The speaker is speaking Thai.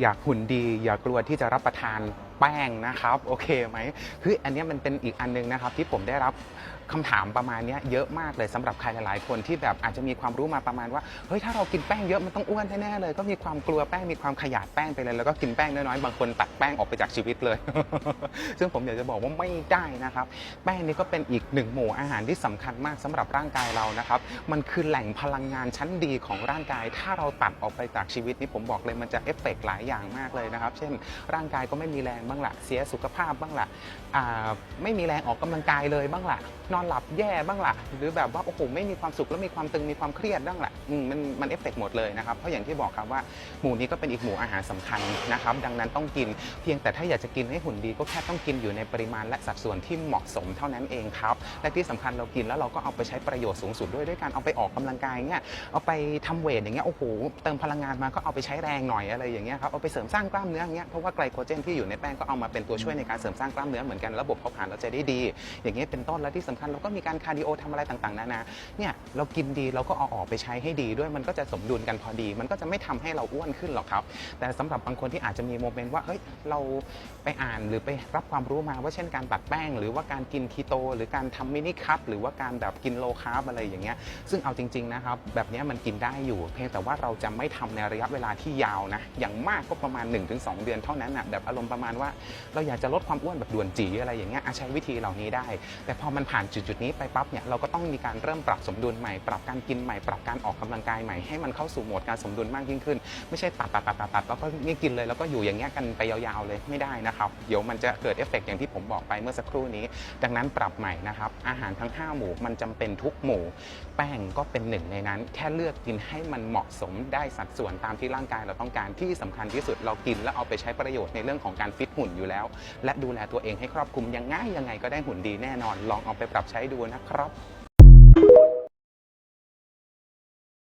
อยากหุ่นดี อย่ากลัวที่จะรับประทานแป้งนะครับโอเคไหมคืออันนี้มันเป็นอีกอันนึงนะครับที่ผมได้รับคำถามประมาณนี้เยอะมากเลยสำหรับใครหลายๆคนที่แบบอาจจะมีความรู้มาประมาณว่าเฮ้ยถ้าเรากินแป้งเยอะมันต้องอ้วนแน่ๆเลย ก็มีความกลัวแป้งมีความขยาดแป้งไปเลยแล้วก็กินแป้งน้อยๆบางคนตัดแป้งออกไปจากชีวิตเลย ซึ่งผมอยากจะบอกว่าไม่ได้นะครับ แป้งนี่ก็เป็นอีกหนึ่งหมู่อาหารที่สำคัญมากสำหรับร่างกายเรานะครับ มันคือแหล่งพลังงานชั้นดีของร่างกาย ถ้าเราตัดออกไปจากชีวิตนี่ผมบอกเลยมันจะเอฟเฟกต์หลายอย่างมากเลยนะครับ เช่น ร่างกายก็ไม่มีแรงบ้างละเสียสุขภาพบ้างละอ่าไม่มีแรงออกกำลังกายเลยบ้างละนอนหลับแย่บ้างละหรือแบบว่าโอ้โหไม่มีความสุขแล้วมีความตึงมีความเครียดบ้างละมันมันเอฟเฟกต์หมดเลยนะครับเพราะอย่างที่บอกครับว่าหมู่นี้ก็เป็นอีกหมู่อาหารสำคัญนะครับดังนั้นต้องกิน เพียงแต่ถ้าอยากจะกินให้หุ่นดีก็แค่ต้องกินอยู่ในปริมาณและสัดส่วนที่เหมาะสมเท่านั้นเองครับและที่สำคัญเรากินแล้วเราก็เอาไปใช้ประโยชน์สูงสุดด้วยด้วยการเอาไปออกกำลังกายเงี้ยเอาไปทำเวทอย่างเงี้ยโอ้โหเติมพลังงานมาก็เอาไปใช้แรงหน่อยอะไรอย่างเงี้ยครับเอาไปเสริมสร้างกล้ามเนื้ออย่างเงี้ยเพราะว่าไกลโคเจนที่อยู่ในแป้งก็เอามาเป็นตัวช่วยในการเสริมสร้างกล้ามเนื้อเหมือนกันระบบเผาผลาญเราจะได้ดี อย่างเงี้ยเป็นต้นและที่สำคัญเราก็มีการคาร์ดิโอทำอะไรต่างๆนานาเนี่ยเรากินดีเราก็เอาออกไปใช้ให้ดีด้วยมันก็จะสมดุลกันพอดี มันก็จะไม่ทำให้เราอ้วนขึ้นหรอกครับ แต่สำหรับบางคนที่อาจจะมีโมเมนต์ว่าเฮ้ยเราไปอ่านหรือไปรับความรู้มาว่าเช่นการตัดแป้ง หรือว่าการกินคีโต หรือการทำมินิคัพหรือว่าการแบบกินโลคาร์บอะไรอย่างเงี้ยซึ่งเอาจริงๆนะครับแบบเนี้ยมันกินได้อยู่ เพียงแต่ว่าเราจะไม่ทำในระยะเวลาที่ยาวนะอย่างมากก็ประมาณ 1-2 เดือนเท่านั้นนะแบบอารมณ์ประมาณว่าเราอยากจะลดความอ้วนแบบด่วนจีอะไรอย่างเงี้ยใช้วิธีเหล่านี้ได้ แต่พอมันผ่านจุดๆนี้ไปปั๊บเนี่ยเราก็ต้องมีการเริ่มปรับสมดุลใหม่ปรับการกินใหม่ปรับการออกกำลังกายใหม่ให้มันเข้าสู่โหมดการสมดุลมากยิ่งขึ้น ไม่ใช่ตัดตัดตัดตัดตัดแล้วก็นี่กินเลยแล้วก็อยู่อย่างเงี้ยกันไปยาวๆเลยไม่ได้นะครับเดี๋ยวมันจะเกิดเอฟเฟกต์อย่างที่ผมบอกไปเมื่อสักครู่นี้ ดังนั้นปรับใหม่นะครับอาหารทั้ง 5 หมู่มันจำเป็นทุกหมู่ แป้งก็เป็นหนึ่งในนั้น แค่เลือกกินให้มันเหมาะสมได้สัดส่วนตามที่ร่างกายเราต้องการที่สำคัญที่สุดเรากินแล้วเอาไปใช้ประโยชน์ในเรื่องของการฟิตหุ่นอยู่แล้ว และดูแลตัวเองให้ครอบคลุมยังไงยังไงก็ได้หุ่นดีแน่นอน ลองเอาไปปรับใช้ดูนะครับ